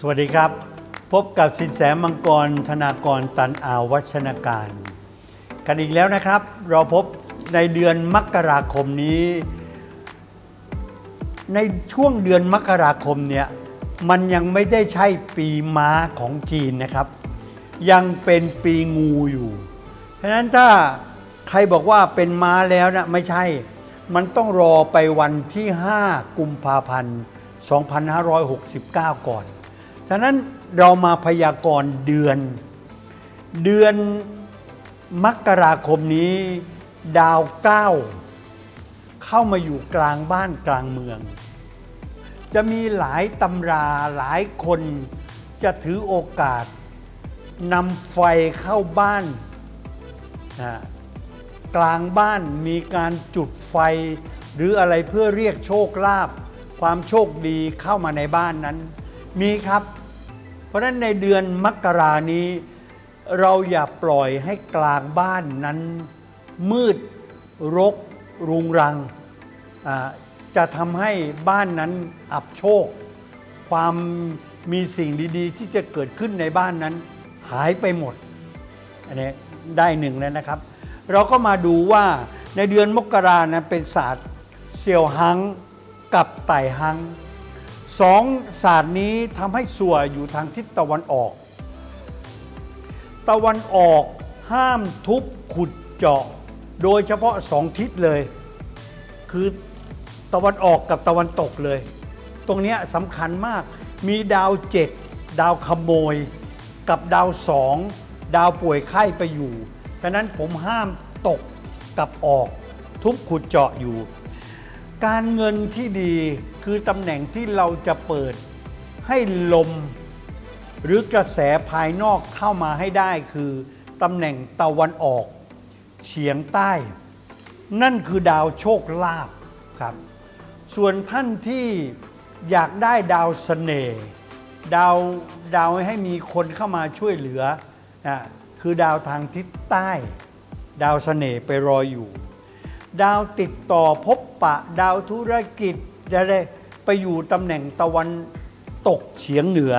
สวัสดีครับ พบกับสินแสมังกรธนากรตันอาวัชนาการ กันอีกแล้วนะครับ เราพบในเดือนมกราคมนี้ ในช่วงเดือนมกราคมเนี่ยมันยังไม่ได้ใช่ปีม้าของจีนนะครับ ยังเป็นปีงูอยู่ฉะนั้นถ้าใครบอกว่าเป็นม้าแล้วนะไม่ใช่ มันต้องรอไปวันที่ 5 กุมภาพันธ์ 2569 ก่อน ฉะนั้นเรามาพยากรณ์เดือน เดือนมกราคมนี้ดาวเก้าเข้ามาอยู่กลางบ้านกลางเมือง จะมีหลายตำราหลายคนจะถือโอกาสนำไฟเข้าบ้านนะกลางบ้านมีการจุดไฟ หรืออะไรเพื่อเรียกโชคลาภความโชคดีเข้ามาในบ้านนั้น มีครับ เพราะฉะนั้นในเดือนมกรานี้ เราอย่าปล่อยให้กลางบ้านนั้น มืดรก รุงรัง จะทำให้บ้านนั้นอับโชค ความมีสิ่งดีๆ ที่จะเกิดขึ้นในบ้านนั้น หายไปหมด อันนี้ได้หนึ่งแล้วนะครับ เราก็มาดูว่าในเดือนมกรานะเป็นศาสตร์เซี่ยวหังกับไต่หัง สองศาสตร์นี้ทำให้สัวอยู่ทางทิศตะวันออก ตะวันออกห้ามทุบขุดเจาะ โดยเฉพาะสองทิศเลย คือตะวันออกกับตะวันตกเลย ตรงนี้สำคัญมากมีดาวเจ็ดดาวขโมย กับดาวสองดาวป่วยไข้ไปอยู่ฉะนั้นผมห้ามตกกับออกทุบขุดเจาะอยู่ การเงินที่ดีคือตำแหน่งที่เราจะเปิดให้ลม หรือกระแสภายนอกเข้ามาให้ได้คือตำแหน่งตะวันออก เฉียงใต้ นั่นคือดาวโชคลาภครับ ส่วนท่านที่อยากได้ดาวเสน่ห์ดาวดาวให้มีคนเข้ามาช่วยเหลือนะคือดาวทางทิศใต้ ดาวเสน่ห์ไปรออยู่ ดาวติดต่อพบปะ ดาวธุรกิจจะได้ไปอยู่ตำแหน่งตะวันตกเฉียงเหนือ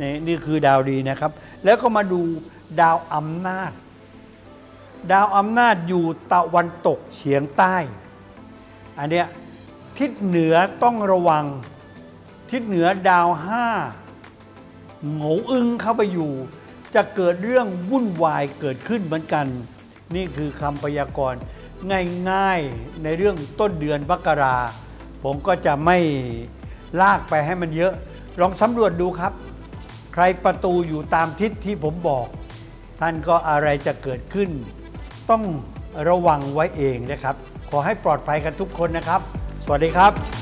นี่นี่คือดาวดีนะครับ แล้วก็มาดูดาวอำนาจ ดาวอำนาจอยู่ตะวันตกเฉียงใต้ อันเนี้ยทิศเหนือต้องระวัง ทิศเหนือดาวห้าโงอึงเข้าไปอยู่ จะเกิดเรื่องวุ่นวายเกิดขึ้นเหมือนกัน นี่คือคำพยากรณ์ ง่ายๆในเรื่องต้นเดือนมกราผมก็จะไม่ลากไปให้มันเยอะ ลองสำรวจดูครับ ใครประตูอยู่ตามทิศที่ผมบอก ท่านก็อะไรจะเกิดขึ้น ต้องระวังไว้เองนะครับ ขอให้ปลอดภัยกันทุกคนนะครับ สวัสดีครับ